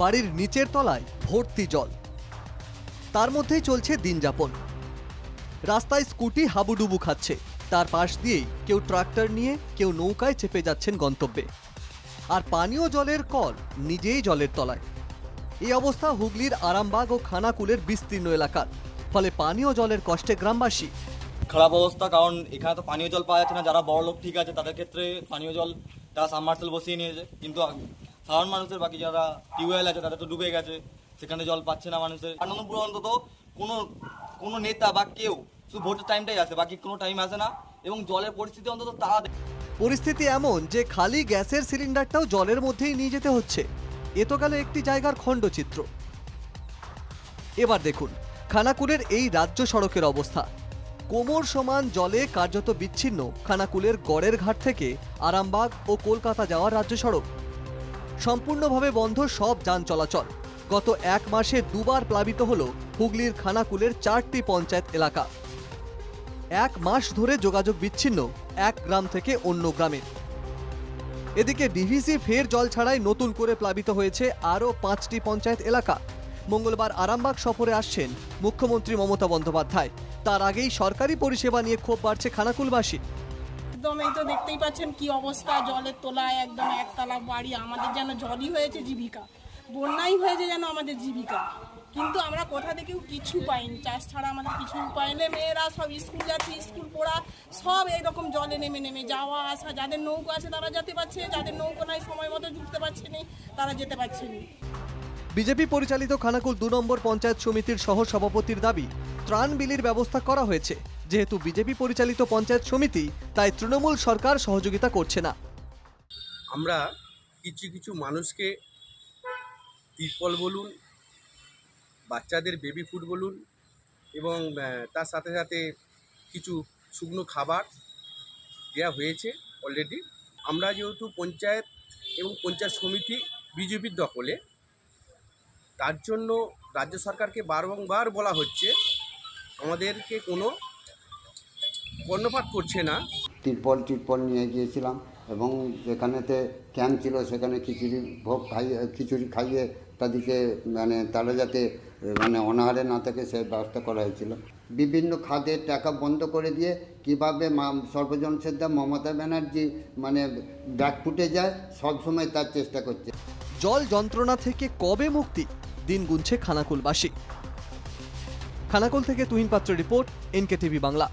বাড়ির নিচের তলায় ভর্তি জল। তার মধ্যেই চলছে দিনযাপন। রাস্তায় স্কুটি হাবুডুবু খাচ্ছে। তার পাশ দিয়েই কেউ ট্রাক্টর নিয়ে, কেউ নৌকায় চেপে যাচ্ছেন গন্তব্যে। আর পানীয় জলের কল নিজেই জলের তলায়। এই অবস্থা হুগলির আরামবাগ ও খানাকুলের বিস্তীর্ণ এলাকার। ফলে পানীয় জলের কষ্টে গ্রামবাসী খারাপ অবস্থা, কারণ এখানে তো পানীয় জল পাওয়া যাচ্ছে না। যারা বড় লোক ঠিক আছে, তাদের ক্ষেত্রে পানীয় জল, তারা সাবমার্সেল বসিয়ে নিয়েছে। কিন্তু সাধারণ মানুষের, বাকি যারা টিউবওয়েল আছে তাদের তো ডুবে গেছে, সেখানে জল পাচ্ছে না মানুষের। আনন্দপুর অন্তত কোনো কোনো নেতা বা কেউ শুধু ভোটের টাইমটাই আসে বাকি কোনো টাইম আসে না। এবং জলের পরিস্থিতি অন্তত তারা পরিস্থিতি এমন যে খালি গ্যাসের সিলিন্ডারটাও জলের মধ্যেই নিয়ে যেতে হচ্ছে। এ তো গেল একটি জায়গার খণ্ডচিত্র। এবার দেখুন, খানাকুলের এই রাজ্য সড়কের অবস্থা। কোমর সমান জলে কার্যত বিচ্ছিন্ন খানাকুলের গড়ের ঘাট থেকে আরামবাগ ও কলকাতা যাওয়ার রাজ্য সড়ক। সম্পূর্ণভাবে বন্ধ সব যান চলাচল। গত এক মাসে দুবার প্লাবিত হল হুগলির খানাকুলের চারটি পঞ্চায়েত এলাকা। এক মাস ধরে যোগাযোগ বিচ্ছিন্ন এক গ্রাম থেকে অন্য গ্রামে। এদিকে ডিভিসি ফের জল ছাড়াই নতুন করে প্লাবিত হয়েছে আরও পাঁচটি পঞ্চায়েত এলাকা। মঙ্গলবার আরামবাগ সফরে আসছেন মুখ্যমন্ত্রী মমতা বন্দ্যোপাধ্যায়। তার আগেই সরকারি পরিষেবা নিয়ে ক্ষোভ বাড়ছে খানাকুলবাসী। একদম, এই তো দেখতেই পাচ্ছেন কি অবস্থা, জলের তোলায় একদম একতলা বাড়ি, আমাদের যেন জলই হয়েছে জীবিকা, বন্যাই হয়েছে যেন আমাদের জীবিকা। কিন্তু আমরা কোথা থেকেও কিছু পাইনি, চাষ ছাড়া আমাদের কিছু নেই, মেয়েরা সব স্কুল যাচ্ছে, স্কুল পড়া, সব এইরকম জলে নেমে নেমে, যাওয়া আসা, যাদের নৌকো আছে তারা যেতে পারছে, যাদের নৌকো নাই সময় মতো ঢুকতে পারছে না, তারা যেতে পারছে না। বিজেপি পরিচালিত খানাকুল দু নম্বর পঞ্চায়েত সমিতির সহ সভাপতির দাবি, ত্রাণ বিলির ব্যবস্থা করা হয়েছে। যেহেতু বিজেপি পরিচালিত পঞ্চায়েত সমিতি, তাই তৃণমূল সরকার সহযোগিতা করছে না। আমরা কিছু কিছু মানুষকে তিরপল বলুন, বাচ্চাদের বেবি ফুড বলুন এবং তার সাথে সাথে কিছু শুকনো খাবার দেওয়া হয়েছে অলরেডি আমরা যেহেতু পঞ্চায়েত এবং পঞ্চায়েত সমিতি বিজেপির দখলে, তার জন্য রাজ্য সরকারকে বারংবার বলা হচ্ছে, আমাদেরকে কোনো কর্ণপাত করছে না। তিরপল টিরপল নিয়ে গিয়েছিলাম এবং যেখানেতে ক্যাম্প ছিল সেখানে খিচুড়ি ভোগ খাইয়ে খিচুড়ি খাইয়ে তাদেরকে মানে তারা যাতে মানে অনাহারে না থাকে সে ব্যবস্থা করা হয়েছিল। বিভিন্ন খাদের টাকা বন্ধ করে দিয়ে কীভাবে মা সর্বজন শ্রদ্ধা মমতা ব্যানার্জি মানে ব্যাকফুটে যায় সবসময় তার চেষ্টা করছে। জল যন্ত্রণা থেকে কবে মুক্তি? দিন গুনছে খানাকুলবাসী। খানাকুল থেকে তুহিন পাত্র রিপোর্ট এনকে টিভি বাংলা।